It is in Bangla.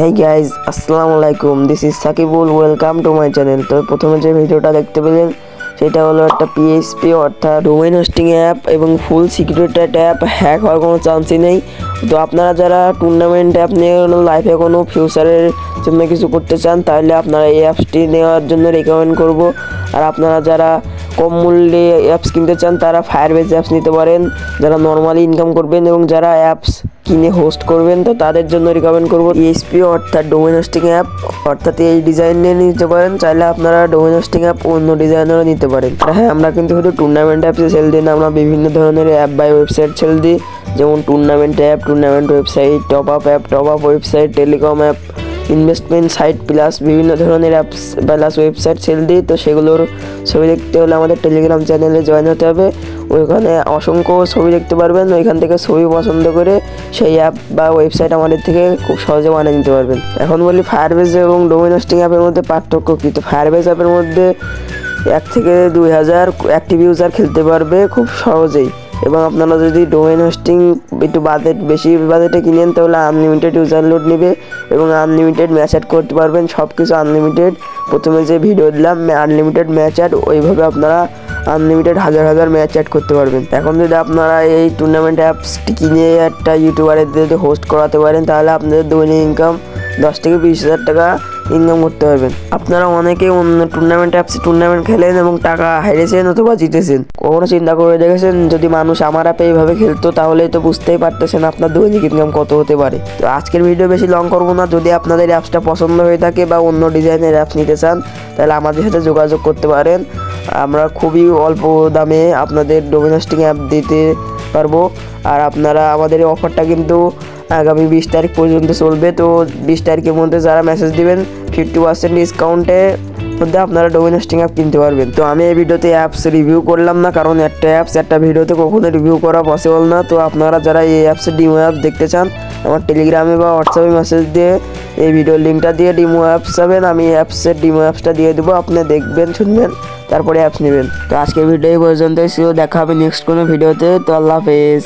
হেই গাইজ আসসালামু আলাইকুম this is Sakibul welcome to my channel তো প্রথমে যে ভিডিওটা দেখতে পেলেন সেটা হলো একটা পিএসপি অর্থাৎ ডোমেন হোস্টিং অ্যাপ এবং ফুল সিকিউরিটি অ্যাপ হ্যাক হওয়ার কোনো চান্সই নেই। তো আপনারা যারা টুর্নামেন্ট নিয়ে লাইফে কোনো ফিউচারের জন্য কিছু করতে চান, তাহলে আপনারা এই অ্যাপসটি নেওয়ার জন্য রেকমেন্ড করব। আর আপনারা যারা কম মূল্যে অ্যাপস কিনতে চান, তারা ফায়ারবেস অ্যাপস নিতে পারেন, যারা নর্মালি ইনকাম করবেন এবং যারা অ্যাপস কিনে হোস্ট করবেন তো? তাদের জন্য রিকমেন্ড করব ইএসপি অর্থাৎ ডোমেন হোস্টিং অ্যাপ অর্থাৎ এই ডিজাইন নিয়ে নিতে পারেন, চাইলে আপনারা ডোমেন হোস্টিং অ্যাপ অন্য ডিজাইনেরও নিতে পারেন। হ্যাঁ আমরা কিন্তু শুধু টুর্নামেন্ট অ্যাপসে সেল দিই না, আমরা বিভিন্ন ধরনের অ্যাপ বাই ওয়েবসাইট সেল দিই। যেমন tournament app tournament website top up app top up website telecom app investment site plus বিভিন্ন ধরনের অ্যাপস প্লাস ওয়েবসাইট সেল দিই, তো সেগুলোর ছবি দেখতে হলে আমাদের টেলিগ্রাম চ্যানেলে জয়েন হতে হবে। ওইখানে অসংখ্য ছবি দেখতে পারবেন, ওইখান থেকে ছবি পছন্দ করে সেই অ্যাপ বা ওয়েবসাইট আমাদের থেকে খুব সহজে বানিয়ে নিতে পারবেন। এখন বলি ফায়ারবেজ এবং ডোমেন হোস্টিং অ্যাপের মধ্যে পার্থক্য কী? তো ফায়ারবেজ অ্যাপের মধ্যে এক থেকে দুই হাজার অ্যাক্টিভ ইউজার খেলতে পারবে খুব সহজেই। এবং আপনারা যদি ডোমেন হোস্টিং একটু বাজেট বেশি বাজেটে কিনেন, তাহলে আনলিমিটেড ইউজার লোড নেবে এবং আনলিমিটেড ম্যাচ অ্যাড করতে পারবেন। সব কিছু আনলিমিটেড প্রথমে যে ভিডিও দিলাম আনলিমিটেড ম্যাচ অ্যাড ওইভাবে আপনারা আনলিমিটেড হাজার হাজার ম্যাচ অ্যাড করতে পারবেন। এখন যদি আপনারা এই টুর্নামেন্ট অ্যাপসটি কিনে একটা ইউটিউবারের যদি হোস্ট করাতে পারেন, তাহলে আপনাদের দৈনিক ইনকাম দশ থেকে বিশ হাজার টাকা ইনকাম করতে পারবেন। আপনারা অনেকে অন্য টুর্নামেন্ট অ্যাপসে টুর্নামেন্ট খেলেন এবং টাকা হেরেছেন অথবা জিতেছেন। কখনো চিন্তা করে দেখেছেন? যদি মানুষ আমার অ্যাপে এইভাবে খেলতো, তাহলে তো বুঝতেই পারতেছেন আপনার দৈনিক ইনকাম কত হতে পারে। তো আজকের ভিডিও বেশি লং করব না। যদি আপনাদের অ্যাপসটা পছন্দ হয়ে থাকে বা অন্য ডিজাইনের অ্যাপস নিতে চান, তাহলে আমাদের সাথে যোগাযোগ করতে পারেন। আমরা খুবই অল্প দামে আপনাদের ডোমিনোস্টিং অ্যাপ দিতে পারব। আর আপনারা আমাদের অফারটা কিন্তু আগামী বিশ তারিখ পর্যন্ত চলবে। তো বিশ তারিখের মধ্যে যারা মেসেজ দেবেন ফিফটি পার্সেন্ট ডিসকাউন্টে মধ্যে আপনারা ডোমেন হোস্টিং অ্যাপ কিনতে পারবেন। তো আমি এই ভিডিওতে অ্যাপস রিভিউ করলাম না, কারণ একটা অ্যাপস একটা ভিডিওতে কখনো রিভিউ করা পসিবল না। তো আপনারা যারা এই অ্যাপসের ডিমো অ্যাপ দেখতে চান, আমার টেলিগ্রামে বা হোয়াটসঅ্যাপে মেসেজ দিয়ে এই ভিডিওর লিঙ্কটা দিয়ে ডিমো অ্যাপস যাবেন আমি অ্যাপসের ডিমো অ্যাপসটা দিয়ে দেবো, আপনি দেখবেন, শুনবেন, তারপরে অ্যাপস নেবেন। তো আজকের ভিডিও এই পর্যন্তই। ছিল দেখা হবে নেক্সট কোনো ভিডিওতে তো আল্লাহ হাফেজ।